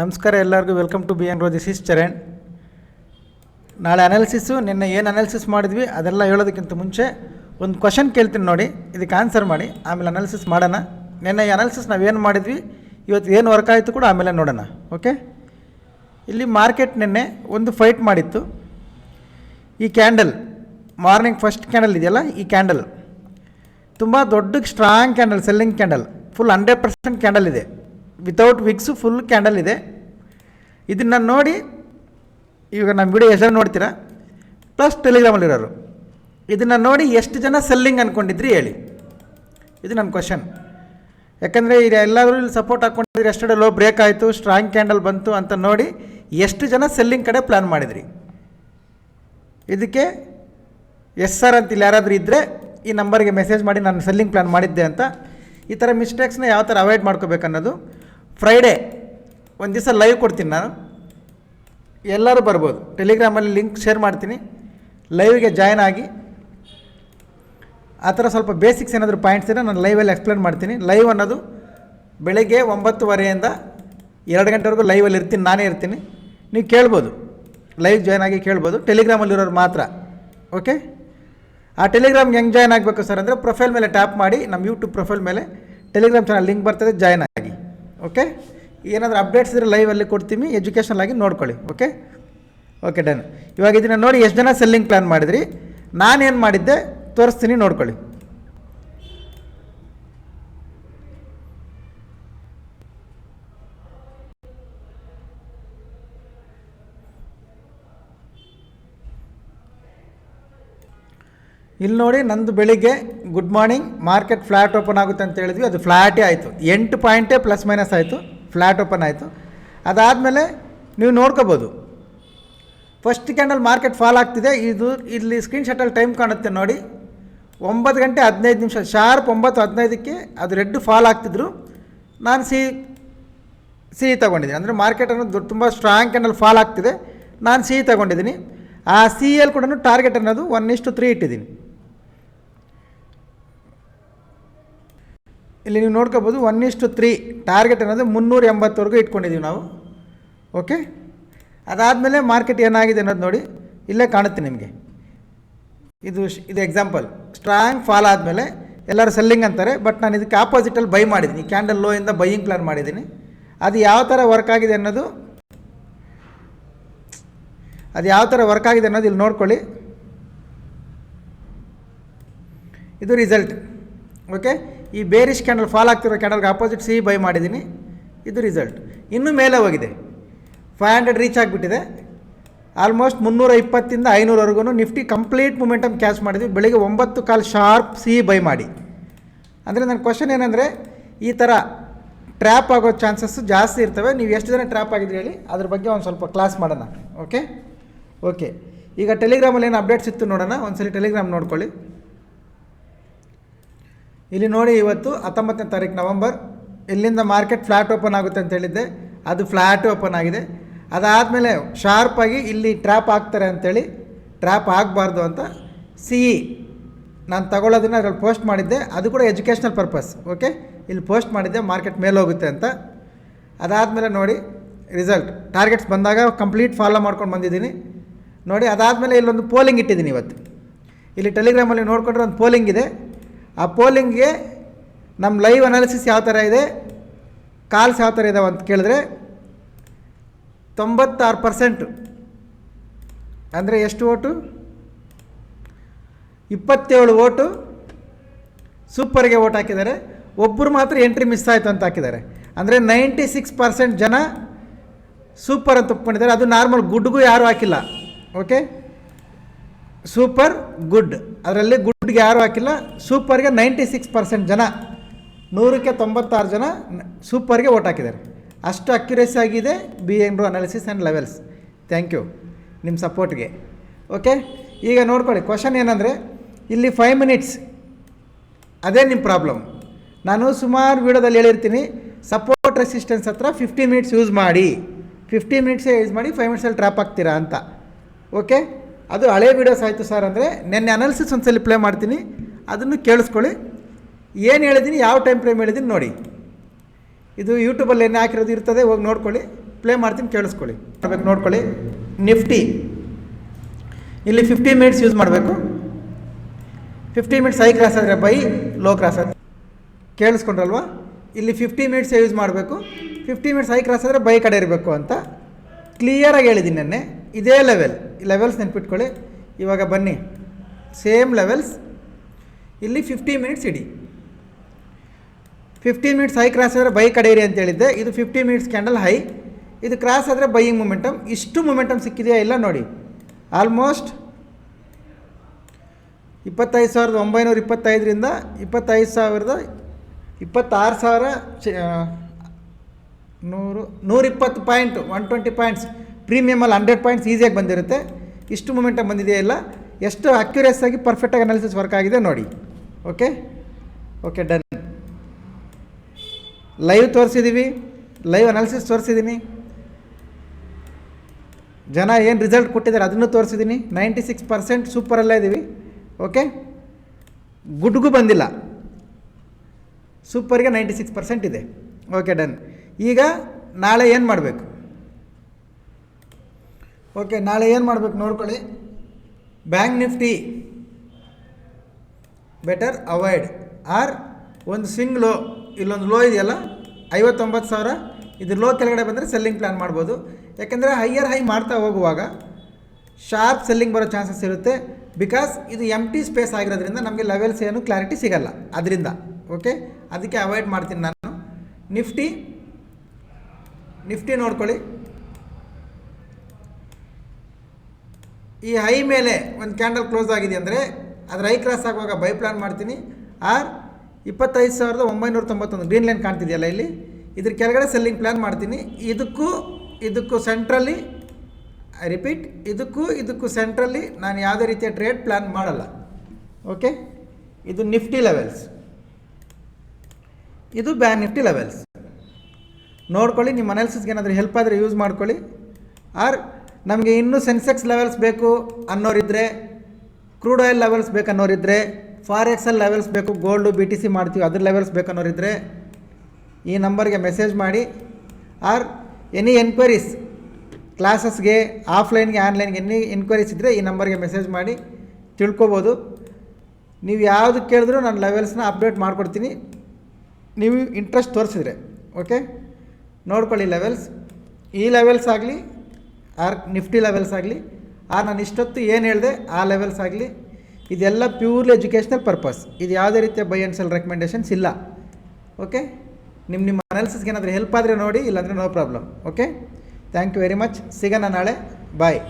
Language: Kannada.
ನಮಸ್ಕಾರ ಎಲ್ಲರಿಗೂ welcome to B N row this is Charan ನಾಳೆ ಅನಾಲಿಸಿಸು ನಿನ್ನೆ ಏನು ಅನಾಲಿಸಿಸ್ ಮಾಡಿದ್ವಿ, ಅದೆಲ್ಲ ಹೇಳೋದಕ್ಕಿಂತ ಮುಂಚೆ ಒಂದು ಕ್ವಶನ್ ಕೇಳ್ತೀನಿ ನೋಡಿ, ಇದಕ್ಕೆ ಆನ್ಸರ್ ಮಾಡಿ, ಆಮೇಲೆ ಅನಾಲಿಸಿಸ್ ಮಾಡೋಣ. ನಿನ್ನೆ ಈ ಅನಾಲಿಸಿಸ್ ನಾವೇನು ಮಾಡಿದ್ವಿ, ಇವತ್ತು ಏನು ವರ್ಕ್ ಆಯಿತು ಕೂಡ ಆಮೇಲೆ ನೋಡೋಣ ಓಕೆ ಇಲ್ಲಿ ಮಾರ್ಕೆಟ್ ನಿನ್ನೆ ಒಂದು ಫೈಟ್ ಮಾಡಿತ್ತು. ಈ ಕ್ಯಾಂಡಲ್ ಮಾರ್ನಿಂಗ್ ಫಸ್ಟ್ ಕ್ಯಾಂಡಲ್ ಇದೆಯಲ್ಲ, ಈ ಕ್ಯಾಂಡಲ್ ತುಂಬ ದೊಡ್ಡ strong candle selling candle full hundred percent candle ಇದೆ. ವಿತೌಟ್ ವಿಕ್ಸು ಫುಲ್ ಕ್ಯಾಂಡಲ್ ಇದೆ. ಇದನ್ನು ನೋಡಿ, ಇವಾಗ ನಮ್ಮ ವಿಡಿಯೋ ಹೆಸರು ನೋಡ್ತೀರಾ? ಪ್ಲಸ್ ಟೆಲಿಗ್ರಾಮಲ್ಲಿರೋರು ಇದನ್ನು ನೋಡಿ ಎಷ್ಟು ಜನ ಸೆಲ್ಲಿಂಗ್ ಅಂದ್ಕೊಂಡಿದ್ರಿ ಹೇಳಿ. ಇದು ನನ್ನ ಕ್ವಶನ್ ಯಾಕಂದರೆ ಇದು ಎಲ್ಲಾದರೂ ಇಲ್ಲಿ ಸಪೋರ್ಟ್ ಹಾಕ್ಕೊಂಡಿದ್ರೆ ಎಷ್ಟಡೆ ಲೋ ಬ್ರೇಕ್ ಆಯಿತು ಸ್ಟ್ರಾಂಗ್ ಕ್ಯಾಂಡಲ್ ಬಂತು ಅಂತ ನೋಡಿ ಎಷ್ಟು ಜನ ಸೆಲ್ಲಿಂಗ್ ಕಡೆ ಪ್ಲ್ಯಾನ್ ಮಾಡಿದ್ರಿ. ಇದಕ್ಕೆ ಎಸ್ ಸರ್ ಅಂತ ಇಲ್ಲಿ ಯಾರಾದರೂ ಇದ್ದರೆ ಈ ನಂಬರ್ಗೆ ಮೆಸೇಜ್ ಮಾಡಿ ನಾನು ಸೆಲ್ಲಿಂಗ್ ಪ್ಲ್ಯಾನ್ ಮಾಡಿದ್ದೆ ಅಂತ. ಈ ಥರ ಮಿಸ್ಟೇಕ್ಸ್ನ ಯಾವ ಥರ ಅವಾಯ್ಡ್ ಮಾಡ್ಕೋಬೇಕನ್ನೋದು ಫ್ರೈಡೇ ಒಂದು ದಿವಸ ಲೈವ್ ಕೊಡ್ತೀನಿ ನಾನು. ಎಲ್ಲರೂ ಬರ್ಬೋದು. ಟೆಲಿಗ್ರಾಮಲ್ಲಿ ಲಿಂಕ್ ಶೇರ್ ಮಾಡ್ತೀನಿ. ಲೈವ್ಗೆ ಜಾಯ್ನ್ ಆಗಿ. ಆ ಥರ ಸ್ವಲ್ಪ ಬೇಸಿಕ್ಸ್ ಏನಾದರೂ ಪಾಯಿಂಟ್ಸ್ ಇದ್ರೆ ನಾನು ಲೈವಲ್ಲಿ ಎಕ್ಸ್ಪ್ಲೇನ್ ಮಾಡ್ತೀನಿ. ಲೈವ್ ಅನ್ನೋದು ಬೆಳಗ್ಗೆ ಒಂಬತ್ತುವರೆಯಿಂದ ಎರಡು ಗಂಟೆವರೆಗೂ ಲೈವಲ್ಲಿ ಇರ್ತೀನಿ. ನಾನೇ ಇರ್ತೀನಿ. ನೀವು ಕೇಳ್ಬೋದು. ಲೈವ್ ಜಾಯ್ನ್ ಆಗಿ ಕೇಳ್ಬೋದು. ಟೆಲಿಗ್ರಾಮಲ್ಲಿರೋರು ಮಾತ್ರ. ಓಕೆ ಆ ಟೆಲಿಗ್ರಾಮ್ಗೆ ಹೆಂಗೆ ಜಾಯ್ನ್ ಆಗಬೇಕು ಸರ್ ಅಂದರೆ ಪ್ರೊಫೈಲ್ ಮೇಲೆ ಟ್ಯಾಪ್ ಮಾಡಿ ನಮ್ಮ ಯೂಟ್ಯೂಬ್ ಪ್ರೊಫೈಲ್ ಮೇಲೆ ಟೆಲಿಗ್ರಾಮ್ ಚಾನಲ್ ಲಿಂಕ್ ಬರ್ತದೆ ಜಾಯ್ನ್ ಆಗಿ. ಓಕೆ? ಏನಾದರೂ ಅಪ್ಡೇಟ್ಸ್ ಇದ್ರೆ ಲೈವಲ್ಲಿ ಕೊಡ್ತೀನಿ ಎಜುಕೇಷನಲ್ ಆಗಿ ನೋಡ್ಕೊಳ್ಳಿ, ಓಕೆ? Okay, done. ಇವಾಗ ಇದನ್ನು ನೋಡಿ ಎಷ್ಟು ಜನ ಸೆಲ್ಲಿಂಗ್ ಪ್ಲ್ಯಾನ್ ಮಾಡಿದ್ರಿ? ನಾನೇನು ಮಾಡಿದ್ದೆ? ತೋರಿಸ್ತೀನಿ, ನೋಡ್ಕೊಳ್ಳಿ. ಇಲ್ಲಿ ನೋಡಿ ನಂದು ಬೆಳಿಗ್ಗೆ good morning market flat open ಆಗುತ್ತೆ ಅಂತ ಹೇಳಿದ್ವಿ. ಅದು ಫ್ಲ್ಯಾಟೇ ಆಯಿತು. ಎಂಟು ಪಾಯಿಂಟೇ ಪ್ಲಸ್ ಮೈನಸ್ ಆಯಿತು. ಫ್ಲ್ಯಾಟ್ ಓಪನ್ ಆಯಿತು. ಅದಾದಮೇಲೆ ನೀವು ನೋಡ್ಕೋಬೋದು. ಫಸ್ಟ್ ಕ್ಯಾಂಡಲ್ ಮಾರ್ಕೆಟ್ ಫಾಲ್ ಆಗ್ತಿದೆ. ಇದು ಇಲ್ಲಿ ಸ್ಕ್ರೀನ್ ಶಾಟಲ್ಲಿ ಟೈಮ್ ಕಾಣುತ್ತೆ ನೋಡಿ. ಒಂಬತ್ತು ಗಂಟೆ ಹದಿನೈದು ನಿಮಿಷ ಶಾರ್ಪ್ ಒಂಬತ್ತು ಹದಿನೈದಕ್ಕೆ ಅದು ರೆಡ್ ಫಾಲ್ ಆಗ್ತಿದ್ರು. ನಾನು ಸಿ ಸಿ ತಗೊಂಡಿದ್ದೀನಿ. ಅಂದರೆ ಮಾರ್ಕೆಟ್ ಅನ್ನೋದು ತುಂಬ ಸ್ಟ್ರಾಂಗ್ ಕ್ಯಾಂಡಲ್ ಫಾಲ್ ಆಗ್ತಿದೆ. ನಾನು ಸಿ ತಗೊಂಡಿದ್ದೀನಿ. ಆ ಸಿ ಎಲ್ ಕೂಡ ಟಾರ್ಗೆಟ್ ಅನ್ನೋದು ಒನ್ ಇಷ್ಟು ತ್ರೀ ಇಟ್ಟಿದ್ದೀನಿ. ಇಲ್ಲಿ ನೀವು ನೋಡ್ಕೋಬೋದು ಒನ್ ಇಷ್ಟು ತ್ರೀ ಟಾರ್ಗೆಟ್ ಅನ್ನೋದು ಮುನ್ನೂರ ಎಂಬತ್ತವರೆಗೂ ಇಟ್ಕೊಂಡಿದ್ದೀವಿ ನಾವು. ಓಕೆ ಅದಾದಮೇಲೆ ಮಾರ್ಕೆಟ್ ಏನಾಗಿದೆ ಅನ್ನೋದು ನೋಡಿ. ಇಲ್ಲೇ ಕಾಣುತ್ತೆ ನಿಮಗೆ. ಇದು ಇದು ಎಕ್ಸಾಂಪಲ್ ಸ್ಟ್ರಾಂಗ್ ಫಾಲ್ ಆದಮೇಲೆ ಎಲ್ಲರೂ ಸೆಲ್ಲಿಂಗ್ ಅಂತಾರೆ ಬಟ್ ನಾನು ಇದಕ್ಕೆ ಆಪೋಸಿಟಲ್ಲಿ ಬೈ ಮಾಡಿದ್ದೀನಿ. ಕ್ಯಾಂಡಲ್ ಲೋ ಇಂದ ಬೈಯಿಂಗ್ ಪ್ಲಾನ್ ಮಾಡಿದ್ದೀನಿ. ಅದು ಯಾವ ಥರ ವರ್ಕ್ ಆಗಿದೆ ಅನ್ನೋದು, ಅದು ಯಾವ ಥರ ವರ್ಕ್ ಆಗಿದೆ ಅನ್ನೋದು ಇಲ್ಲಿ ನೋಡ್ಕೊಳ್ಳಿ. ಇದು ರಿಸಲ್ಟ್ ಓಕೆ ಈ ಬೇರಿಶ್ ಕ್ಯಾಂಡಲ್ ಫಾಲ್ ಆಗ್ತಿರೋ ಕ್ಯಾಂಡಲ್ಗೆ ಆಪೋಸಿಟ್ ಸಿ ಬೈ ಮಾಡಿದ್ದೀನಿ. ಇದು ರಿಸಲ್ಟ್ ಇನ್ನೂ ಮೇಲೆ ಹೋಗಿದೆ. ಫೈವ್ ಹಂಡ್ರೆಡ್ ರೀಚ್ ಆಗಿಬಿಟ್ಟಿದೆ. ಆಲ್ಮೋಸ್ಟ್ ಮುನ್ನೂರ ಇಪ್ಪತ್ತಿಂದ ಐನೂರವರೆಗೂ ನಿಫ್ಟಿ ಕಂಪ್ಲೀಟ್ ಮೂಮೆಂಟಮ್ ಕ್ಯಾಚ್ ಮಾಡಿದ್ವಿ. ಬೆಳಿಗ್ಗೆ ಒಂಬತ್ತು ಕಾಲು ಶಾರ್ಪ್ ಸಿ ಬೈ ಮಾಡಿ. ಅಂದರೆ ನನ್ನ ಕ್ವಶನ್ ಏನಂದರೆ, ಈ ಥರ ಟ್ರ್ಯಾಪ್ ಆಗೋ ಚಾನ್ಸಸ್ಸು ಜಾಸ್ತಿ ಇರ್ತವೆ. ನೀವು ಎಷ್ಟು ಜನ ಟ್ರ್ಯಾಪ್ ಆಗಿದ್ರಿ ಹೇಳಿ? ಅದ್ರ ಬಗ್ಗೆ ಒಂದು ಸ್ವಲ್ಪ ಕ್ಲಾಸ್ ಮಾಡೋಣ. ಓಕೆ ಓಕೆ ಈಗ ಟೆಲಿಗ್ರಾಮಲ್ಲಿ ಏನು ಅಪ್ಡೇಟ್ಸ್ ಇತ್ತು ನೋಡೋಣ? ಒಂದ್ಸಲಿ ಟೆಲಿಗ್ರಾಮ್ ನೋಡ್ಕೊಳ್ಳಿ. ಇಲ್ಲಿ ನೋಡಿ ಇವತ್ತು ಹತ್ತೊಂಬತ್ತನೇ ತಾರೀಕು ನವಂಬರ್. ಇಲ್ಲಿಂದ ಮಾರ್ಕೆಟ್ ಫ್ಲ್ಯಾಟ್ ಓಪನ್ ಆಗುತ್ತೆ ಅಂತ ಹೇಳಿದ್ದೆ. ಅದು ಫ್ಲ್ಯಾಟ್ ಓಪನ್ ಆಗಿದೆ. ಅದಾದಮೇಲೆ ಶಾರ್ಪಾಗಿ ಇಲ್ಲಿ ಟ್ರ್ಯಾಪ್ ಹಾಕ್ತಾರೆ ಅಂಥೇಳಿ ಟ್ರ್ಯಾಪ್ ಆಗಬಾರ್ದು ಅಂತ ಸಿ ಇ ನಾನು ತಗೊಳ್ಳೋದನ್ನು ಅದರಲ್ಲಿ ಪೋಸ್ಟ್ ಮಾಡಿದ್ದೆ. ಅದು ಕೂಡ ಎಜುಕೇಷ್ನಲ್ ಪರ್ಪಸ್, ಓಕೆ? ಇಲ್ಲಿ ಪೋಸ್ಟ್ ಮಾಡಿದ್ದೆ, ಮಾರ್ಕೆಟ್ ಮೇಲೆ ಹೋಗುತ್ತೆ ಅಂತ. ಅದಾದಮೇಲೆ ನೋಡಿ ರಿಸಲ್ಟ್. ಟಾರ್ಗೆಟ್ಸ್ ಬಂದಾಗ ಕಂಪ್ಲೀಟ್ ಫಾಲೋ ಮಾಡ್ಕೊಂಡು ಬಂದಿದ್ದೀನಿ. ನೋಡಿ ಅದಾದಮೇಲೆ ಇಲ್ಲೊಂದು ಪೋಲಿಂಗ್ ಇಟ್ಟಿದ್ದೀನಿ ಇವತ್ತು. ಇಲ್ಲಿ ಟೆಲಿಗ್ರಾಮಲ್ಲಿ ನೋಡಿಕೊಂಡ್ರೆ ಒಂದು ಪೋಲಿಂಗ್ ಇದೆ. ಆ ಪೋಲಿಂಗ್ಗೆ ನಮ್ಮ ಲೈವ್ ಅನಾಲಿಸಿಸ್ ಯಾವ ಥರ ಇದೆ? ಕಾಲ್ಸ್ ಯಾವ ಥರ ಇದಾವೆ ಅಂತ ಕೇಳಿದ್ರೆ ತೊಂಬತ್ತಾರು ಪರ್ಸೆಂಟು ಅಂದರೆ ಎಷ್ಟು ಓಟು? ಇಪ್ಪತ್ತೇಳು ಓಟು ಸೂಪರ್ಗೆ ಓಟ್ ಹಾಕಿದ್ದಾರೆ. ಒಬ್ಬರು ಮಾತ್ರ ಎಂಟ್ರಿ ಮಿಸ್ ಆಯಿತು ಅಂತ ಹಾಕಿದ್ದಾರೆ. ಅಂದರೆ ನೈಂಟಿ ಸಿಕ್ಸ್ ಪರ್ಸೆಂಟ್ ಜನ ಸೂಪರ್ ಅಂತ ಒಪ್ಕೊಂಡಿದ್ದಾರೆ. ಅದು ನಾರ್ಮಲ್ ಗುಡ್ಗೂ ಯಾರೂ ಹಾಕಿಲ್ಲ. Okay super good. ಅದರಲ್ಲಿ ಗುಡ್ಗೆ ಯಾರು ಹಾಕಿಲ್ಲ? ಸೂಪರ್ಗೆ ನೈಂಟಿ ಸಿಕ್ಸ್ ಪರ್ಸೆಂಟ್ ಜನ, ನೂರಕ್ಕೆ ತೊಂಬತ್ತಾರು ಜನ ಸೂಪರ್ಗೆ ಓಟ್ ಹಾಕಿದ್ದಾರೆ. ಅಷ್ಟು ಅಕ್ಯುರೇಸಿ ಆಗಿದೆ B N analysis and levels thank you ನಿಮ್ಮ ಸಪೋರ್ಟ್ಗೆ. ಓಕೆ ಈಗ ನೋಡ್ಕೊಳ್ಳಿ ಕ್ವಶನ್ ಏನಂದರೆ, ಇಲ್ಲಿ ಫೈವ್ ಮಿನಿಟ್ಸ್ ಅದೇ ನಿಮ್ಮ ಪ್ರಾಬ್ಲಮ್ ನಾನು ಸುಮಾರು ವೀಡಿಯೋದಲ್ಲಿ ಹೇಳಿರ್ತೀನಿ ಸಪೋರ್ಟ್ ರೆಸಿಸ್ಟೆನ್ಸ್ ಹತ್ರ ಫಿಫ್ಟೀನ್ ಮಿನಿಟ್ಸ್ ಯೂಸ್ ಮಾಡಿ. ಫಿಫ್ಟೀನ್ ಮಿನಿಟ್ಸೇ ಯೂಸ್ ಮಾಡಿ ಫೈವ್ ಮಿನಿಟ್ಸಲ್ಲಿ ಟ್ರ್ಯಾಪ್ ಆಗ್ತೀರಾ ಅಂತ. ಓಕೆ ಅದು ಹಳೆ ವೀಡಿಯೋಸ್ ಆಯಿತು ಸರ್ ಅಂದರೆ ನೆನ್ನೆ ಅನಾಲಿಸಿಸ್ ಒಂದ್ಸಲಿ ಪ್ಲೇ ಮಾಡ್ತೀನಿ. ಅದನ್ನು ಕೇಳಿಸ್ಕೊಳ್ಳಿ. ಏನು ಹೇಳಿದ್ದೀನಿ ಯಾವ ಟೈಮ್ ಫ್ರೇಮ್ ಹೇಳಿದ್ದೀನಿ ನೋಡಿ. ಇದು ಯೂಟ್ಯೂಬಲ್ಲಿ ಏನು ಹಾಕಿರೋದು ಇರ್ತದೆ, ಹೋಗಿ ನೋಡ್ಕೊಳ್ಳಿ. ಪ್ಲೇ ಮಾಡ್ತೀನಿ, ಕೇಳಿಸ್ಕೊಳ್ಳಿ. ಮಾಡಬೇಕು ನೋಡ್ಕೊಳ್ಳಿ. ನಿಫ್ಟಿ ಇಲ್ಲಿ ಫಿಫ್ಟಿ ಮಿನಿಟ್ಸ್ ಯೂಸ್ ಮಾಡಬೇಕು. ಫಿಫ್ಟಿ ಮಿನಿಟ್ಸ್ ಹೈ ಕ್ರಾಸ್ ಆದರೆ ಬೈ ಲೋ ಕ್ರಾಸ್ ಆದರೆ. ಕೇಳಿಸ್ಕೊಂಡ್ರಲ್ವಾ? ಇಲ್ಲಿ ಫಿಫ್ಟಿ ಮಿನಿಟ್ಸ್ ಯೂಸ್ ಮಾಡಬೇಕು. ಫಿಫ್ಟಿ ಮಿನಿಟ್ಸ್ ಹೈ ಕ್ರಾಸ್ ಆದರೆ ಬೈ ಕಡೆ ಇರಬೇಕು ಅಂತ. ಕ್ಲಿಯರಾಗಿ ಹೇಳಿದ್ದೀನಿ ನೆನ್ನೆ. ಇದೇ ಲೆವೆಲ್ ಲೆವೆಲ್ಸ್ ನೆನ್ಪಿಟ್ಕೊಳ್ಳಿ. ಇವಾಗ ಬನ್ನಿ. ಸೇಮ್ ಲೆವೆಲ್ಸ್ ಇಲ್ಲಿ ಫಿಫ್ಟಿ ಮಿನಿಟ್ಸ್ ಇಡಿ. ಫಿಫ್ಟೀನ್ ಮಿನಿಟ್ಸ್ ಹೈ ಕ್ರಾಸ್ ಆದರೆ ಬೈ ಕಡೆಯಿರಿ ಅಂತ ಹೇಳಿದ್ದೆ. ಇದು ಫಿಫ್ಟಿ ಮಿನಿಟ್ಸ್ ಕ್ಯಾಂಡಲ್ ಹೈ ಇದು ಕ್ರಾಸ್ ಆದರೆ ಬೈಯಿಂಗ್ ಮೊಮೆಂಟಮ್ ಇಷ್ಟು ಮೊಮೆಂಟಮ್ ಸಿಕ್ಕಿದೆಯಾ ಇಲ್ಲ ನೋಡಿ. ಆಲ್ಮೋಸ್ಟ್ ಇಪ್ಪತ್ತೈದು ಸಾವಿರದ ಒಂಬೈನೂರ ಇಪ್ಪತ್ತೈದರಿಂದ ಇಪ್ಪತ್ತೈದು ಸಾವಿರದ ಇಪ್ಪತ್ತಾರು ಸಾವಿರ ನೂರು, ನೂರಿಪ್ಪತ್ತು ಪಾಯಿಂಟ್ ಒನ್ ಟ್ವೆಂಟಿ ಪಾಯಿಂಟ್ಸ್ ಪ್ರೀಮಿಯಮಲ್ಲಿ ಹಂಡ್ರೆಡ್ ಪಾಯಿಂಟ್ಸ್ ಈಸಿಯಾಗಿ ಬಂದಿರುತ್ತೆ. ಇಷ್ಟು ಮೂಮೆಂಟಾಗಿ ಬಂದಿದೆಯಾ ಇಲ್ಲ? ಎಷ್ಟು ಅಕ್ಯುರೇಸ್ ಆಗಿ ಪರ್ಫೆಕ್ಟಾಗಿ ಅನಾಲಿಸಿಸ್ ವರ್ಕ್ ಆಗಿದೆ ನೋಡಿ. ಓಕೆ ಓಕೆ ಡನ್ ಲೈವ್ ತೋರಿಸಿದ್ದೀವಿ ಲೈವ್ ಅನಾಲಿಸಿಸ್ ತೋರಿಸಿದ್ದೀನಿ ಜನ ಏನು ರಿಸಲ್ಟ್ ಕೊಟ್ಟಿದ್ದಾರೆ ಅದನ್ನು ತೋರಿಸಿದ್ದೀನಿ ನೈಂಟಿ ಸಿಕ್ಸ್ ಪರ್ಸೆಂಟ್ ಸೂಪರಲ್ಲೇ ಇದ್ದೀವಿ ಓಕೆ ಗುಡ್ಗೂ ಬಂದಿಲ್ಲ. ಸೂಪರ್ಗೆ ನೈಂಟಿ ಸಿಕ್ಸ್ ಪರ್ಸೆಂಟ್ ಇದೆ. ಓಕೆ ಡನ್ ಈಗ ನಾಳೆ ಏನು ಮಾಡಬೇಕು? ಓಕೆ, ನಾಳೆ ಏನು ಮಾಡಬೇಕು ನೋಡ್ಕೊಳ್ಳಿ. Bank Nifty. Better avoid or, ಒಂದು ಸಿಂಗ್ ಲೋ ಇಲ್ಲೊಂದು ಲೋ ಇದೆಯಲ್ಲ, ಐವತ್ತೊಂಬತ್ತು ಸಾವಿರ. ಇದು ಲೋ ಕೆಳಗಡೆ ಬಂದರೆ ಸೆಲ್ಲಿಂಗ್ ಪ್ಲ್ಯಾನ್ ಮಾಡ್ಬೋದು. ಯಾಕೆಂದರೆ ಹೈಯರ್ ಹೈ ಮಾಡ್ತಾ ಹೋಗುವಾಗ ಶಾರ್ಪ್ ಸೆಲ್ಲಿಂಗ್ ಬರೋ ಚಾನ್ಸಸ್ ಇರುತ್ತೆ. ಬಿಕಾಸ್ ಇದು ಎಂ ಟಿ ಸ್ಪೇಸ್ ಆಗಿರೋದ್ರಿಂದ ನಮಗೆ ಲೆವೆಲ್ಸ್ ಏನು ಕ್ಲಾರಿಟಿ ಸಿಗಲ್ಲ. ಅದರಿಂದ ಓಕೆ ಅದಕ್ಕೆ ಅವಾಯ್ಡ್ ಮಾಡ್ತೀನಿ ನಾನು. ನಿಫ್ಟಿ. ನಿಫ್ಟಿ ನೋಡ್ಕೊಳ್ಳಿ. ಈ ಹೈ ಮೇಲೆ ಒಂದು ಕ್ಯಾಂಡಲ್ ಕ್ಲೋಸ್ ಆಗಿದೆ ಅಂದರೆ ಅದ್ರ ಹೈ ಕ್ರಾಸ್ ಆಗುವಾಗ ಬೈ ಪ್ಲಾನ್ ಮಾಡ್ತೀನಿ. ಆರ್, ಇಪ್ಪತ್ತೈದು ಸಾವಿರದ ಒಂಬೈನೂರ ತೊಂಬತ್ತೊಂದು ಗ್ರೀನ್ ಲೈನ್ ಕಾಣ್ತಿದೆಯಲ್ಲ ಇಲ್ಲಿ? ಇದ್ರ ಕೆಳಗಡೆ ಸೆಲ್ಲಿಂಗ್ ಪ್ಲ್ಯಾನ್ ಮಾಡ್ತೀನಿ. ಇದಕ್ಕೂ ಇದಕ್ಕೂ ಸೆಂಟ್ರಲ್ಲಿ, ಐ ರಿಪೀಟ್, ಇದಕ್ಕೂ ಇದಕ್ಕೂ ಸೆಂಟ್ರಲ್ಲಿ ನಾನು ಯಾವುದೇ ರೀತಿಯ ಟ್ರೇಡ್ ಪ್ಲ್ಯಾನ್ ಮಾಡಲ್ಲ. ಓಕೆ? ಇದು ನಿಫ್ಟಿ ಲೆವೆಲ್ಸ್. ಇದು ಬ್ಯಾನ್ ನಿಫ್ಟಿ ಲೆವೆಲ್ಸ್. ನೋಡ್ಕೊಳ್ಳಿ, ನಿಮ್ಮ ಅನಾಲಿಸಿಸ್ಗೆ ಏನಾದರೂ ಹೆಲ್ಪ್ ಆದರೆ ಯೂಸ್ ಮಾಡ್ಕೊಳ್ಳಿ. ಆರ್ ನಮಗೆ ಇನ್ನೂ ಸೆನ್ಸೆಕ್ಸ್ ಲೆವೆಲ್ಸ್ ಬೇಕು ಅನ್ನೋರಿದ್ದರೆ ಕ್ರೂಡ್ ಆಯಿಲ್ ಲೆವೆಲ್ಸ್ ಬೇಕು ಅನ್ನೋರಿದ್ದರೆ ಫಾರೆಕ್ಸಲ್ ಲೆವೆಲ್ಸ್ ಬೇಕು ಗೋಲ್ಡು ಬಿ ಟಿ ಸಿ ಮಾಡ್ತೀವಿ, ಅದ್ರ ಲೆವೆಲ್ಸ್ ಬೇಕು ಅನ್ನೋರಿದ್ದರೆ ಈ ನಂಬರ್ಗೆ ಮೆಸೇಜ್ ಮಾಡಿ. ಆರ್ ಎನಿ ಎನ್ಕ್ವೈರೀಸ್ ಕ್ಲಾಸಸ್ಗೆ ಆಫ್ಲೈನ್ಗೆ ಆನ್ಲೈನ್ಗೆ ಎನಿ ಎನ್ಕ್ವೈರೀಸ್ ಇದ್ದರೆ ಈ ನಂಬರ್ಗೆ ಮೆಸೇಜ್ ಮಾಡಿ ತಿಳ್ಕೊಬೋದು. ನೀವು ಯಾವುದು ಕೇಳಿದ್ರು ನಾನು ಲೆವೆಲ್ಸ್ನ ಅಪ್ಡೇಟ್ ಮಾಡಿಕೊಡ್ತೀನಿ. ನೀವು ಇಂಟ್ರೆಸ್ಟ್ ತೋರಿಸಿದ್ರೆ ಓಕೆ ನೋಡ್ಕೊಳ್ಳಿ ಲೆವೆಲ್ಸ್ ಈ ಲೆವೆಲ್ಸ್ ಆಗಲಿ ಆರ್ ನಿಫ್ಟಿ ಲೆವೆಲ್ಸ್ ಆಗಲಿ. ಆರ್ ನಾನು ಇಷ್ಟೊತ್ತು ಏನು ಹೇಳಿದೆ, ಆ ಲೆವೆಲ್ಸ್ ಆಗಲಿ. ಇದೆಲ್ಲ ಪ್ಯೂರ್ಲಿ ಎಜುಕೇಷ್ನಲ್ ಪರ್ಪಸ್ ಇದು ಯಾವುದೇ ರೀತಿಯ ಬೈ ಆ್ಯಂಡ್ ಸೆಲ್ ರೆಕಮೆಂಡೇಷನ್ಸ್ ಇಲ್ಲ. ಓಕೆ ನಿಮ್ಮ ನಿಮ್ಮ ಅನಾಲಿಸಿಸ್ಗೆ ಏನಾದರೂ ಹೆಲ್ಪ್ ಆದರೆ ನೋಡಿ, ಇಲ್ಲಾಂದರೆ no problem okay thank you very much ಸಿಗೋಣ ನಾಳೆ. ಬಾಯ್